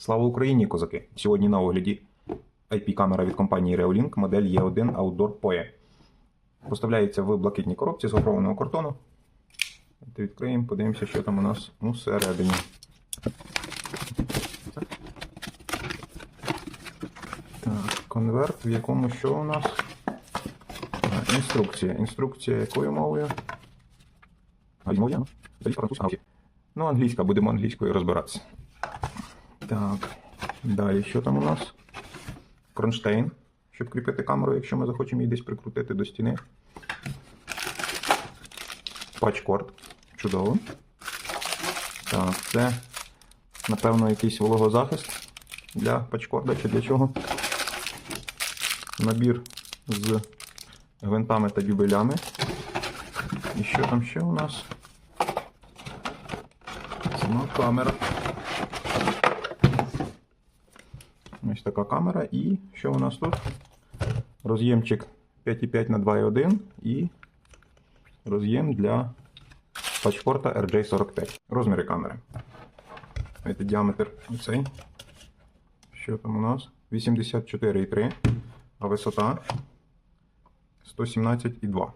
Слава Україні, козаки! Сьогодні на огляді IP-камера від компанії Reolink модель E1 Outdoor POE. Поставляється в блакитній коробці з гофрованого картону. Відкриємо, подивимося, що там у нас усередині. Конверт, в якому що у нас? Інструкція. Інструкція якою мовою? Ну, англійська, будемо англійською розбиратися. Так, далі що там у нас? Кронштейн, щоб кріпити камеру, якщо ми захочемо її десь прикрутити до стіни. Патчкорд. Чудово. Так, це, напевно, якийсь вологозахист для патчкорда чи для чого. Набір з гвинтами та дюбелями. І що там ще у нас? Сама камера. Ось така камера. І що у нас тут? Роз'ємчик 5,5 на 2,1 і роз'єм для пачпорта RJ45. Розміри камери. Це діаметр оцей. Що там у нас? 84,3, а висота 117,2.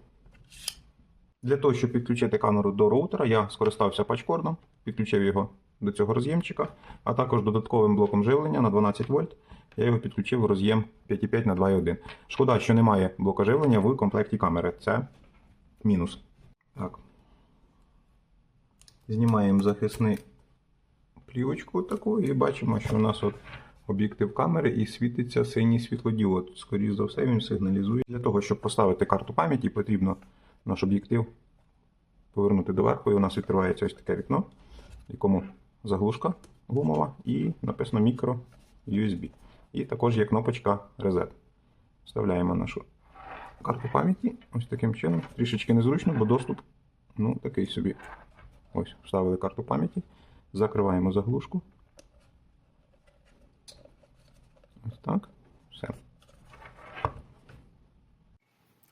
Для того, щоб підключити камеру до роутера, я скористався пачкордом, підключив його до цього роз'ємчика, а також додатковим блоком живлення на 12 вольт. Я його підключив в роз'єм 5,5 на 2,1. Шкода, що немає блока живлення в комплекті камери. Це мінус. Так. Знімаємо захисну плівочку таку і бачимо, що у нас от об'єктив камери і світиться синій світлодіод. Скоріше за все, він сигналізує. Для того, щоб поставити карту пам'яті, потрібно наш об'єктив повернути доверху, і у нас відкривається ось таке вікно, в якому заглушка гумова і написано мікро USB. І також є кнопочка Reset. Вставляємо нашу карту пам'яті ось таким чином. Трішечки незручно, бо доступ ну, такий собі. Ось, вставили карту пам'яті, закриваємо заглушку. Ось так. Все.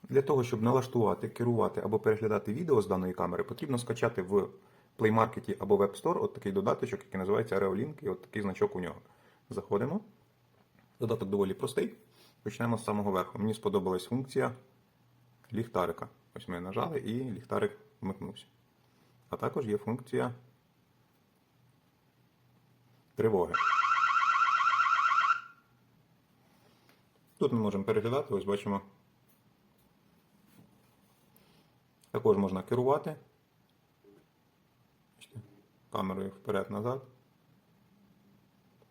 Для того, щоб налаштувати, керувати або переглядати відео з даної камери, потрібно скачати в Play Market або Web Store от такий додаточок, який називається Reolink, і от такий значок у нього. Заходимо. Додаток доволі простий. Почнемо з самого верху. Мені сподобалась функція ліхтарика. Ось ми нажали і ліхтарик вмикнувся. А також є функція тривоги. Тут ми можемо переглядати, ось бачимо. Також можна керувати камерою вперед-назад.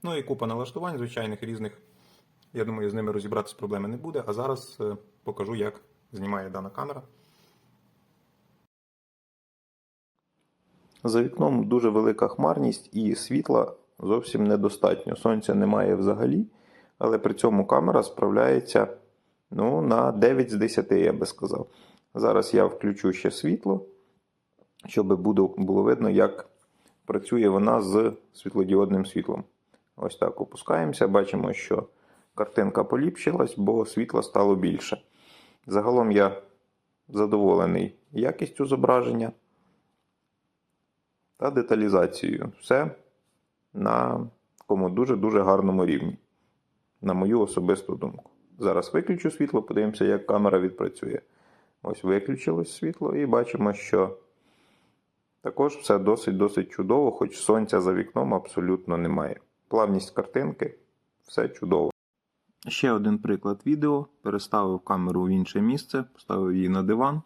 Ну і купа налаштувань, звичайних різних. Я думаю, з ними розібратися проблеми не буде. А зараз е, покажу, як знімає дана камера. За вікном дуже велика хмарність і світла зовсім недостатньо. Сонця немає взагалі, але при цьому камера справляється ну, на 9 з 10, я би сказав. Зараз я включу ще світло, щоб було видно, як працює вона з світлодіодним світлом. Ось так опускаємося, бачимо, що картинка поліпшилась, бо світла стало більше. Загалом я задоволений якістю зображення та деталізацією. Все на такому дуже-дуже гарному рівні, на мою особисту думку. Зараз виключу світло, подивимося, як камера відпрацює. Ось виключилось світло, і бачимо, що також все досить-досить чудово, хоч сонця за вікном абсолютно немає. Плавність картинки, все чудово. Ще один приклад відео. Переставив камеру в інше місце, поставив її на диван.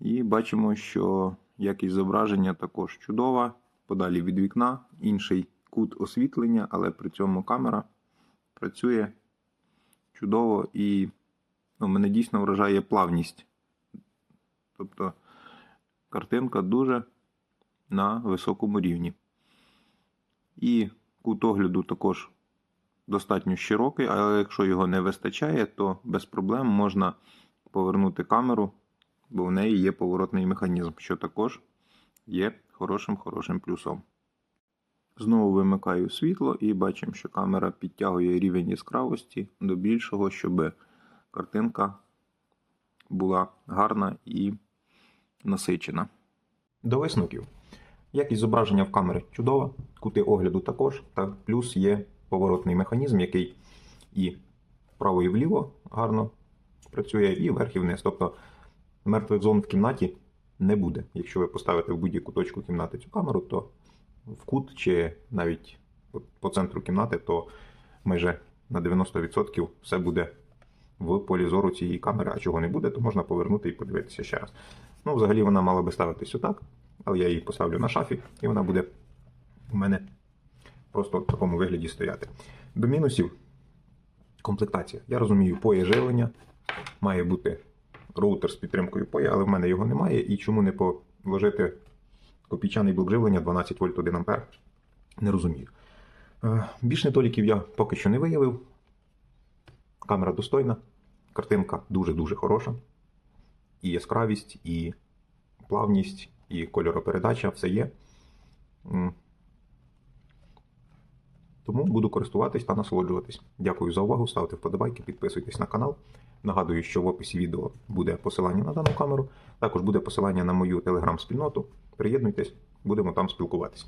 І бачимо, що якість зображення також чудова. Подалі від вікна, інший кут освітлення, але при цьому камера працює чудово і ну, мене дійсно вражає плавність. Тобто картинка дуже на високому рівні. І кут огляду також достатньо широкий, але якщо його не вистачає, то без проблем можна повернути камеру, бо в неї є поворотний механізм, що також є хорошим-хорошим плюсом. Знову вимикаю світло і бачимо, що камера підтягує рівень яскравості до більшого, щоб картинка була гарна і насичена. До висновків. Якість зображення в камери чудова, кути огляду також, та плюс є поворотний механізм, який і вправо і вліво гарно працює, і вверх і вниз. Тобто мертвих зон в кімнаті не буде. Якщо ви поставите в будь-яку точку кімнати цю камеру, то в кут чи навіть по центру кімнати, то майже на 90% все буде в полі зору цієї камери, а чого не буде, то можна повернути і подивитися ще раз. Ну, взагалі вона мала би ставитись отак, але я її поставлю на шафі, і вона буде у мене просто в такому вигляді стояти. До мінусів комплектація. Я розумію, поє живлення, має бути роутер з підтримкою поя, але в мене його немає. І чому не положити копійчаний блок живлення 12 вольт 1 ампер? Не розумію. Е, Більш недоліків я поки що не виявив. Камера достойна, картинка дуже-дуже хороша. І яскравість, і плавність, і кольоропередача все є. Тому буду користуватись та насолоджуватись. Дякую за увагу, ставте вподобайки, підписуйтесь на канал. Нагадую, що в описі відео буде посилання на дану камеру. Також буде посилання на мою телеграм-спільноту. Приєднуйтесь, будемо там спілкуватись.